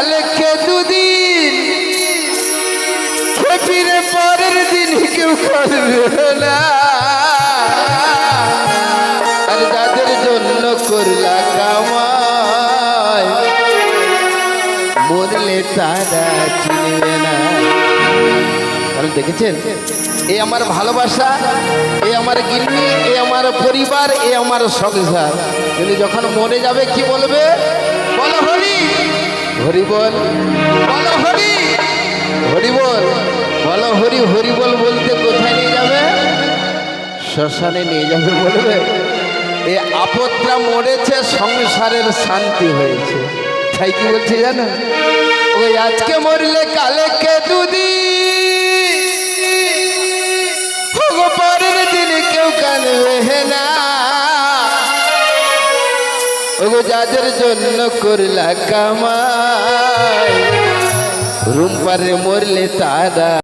কালকে দুদিন। ফিরে পরের দিন কেউ করবে না। আর যাদের জন্য করলা কামাই, মরলে তারা চিনবে না। কারণ দেখেছেন, এ আমার ভালোবাসা, এ আমার গিন্নি, এ আমার পরিবার, এ আমার সংসার। কিন্তু যখন মরে যাবে, কি বলবে? বলো হরি। হরি বল। বলো হরি। হরিবল বলো। হরি হরি বল বলতে কোথায় নিয়ে যাবে? শ্মশানে নিয়ে যাবে বলবে। এ আপদটা মরেছে, সংসারের শান্তি হয়েছে। তাই কি বলছে জানো? ওই আজকে মরলে কালে কে দুদি ওগো যাদের জন্য করলা কামাই। রুম পারে মরলে তারা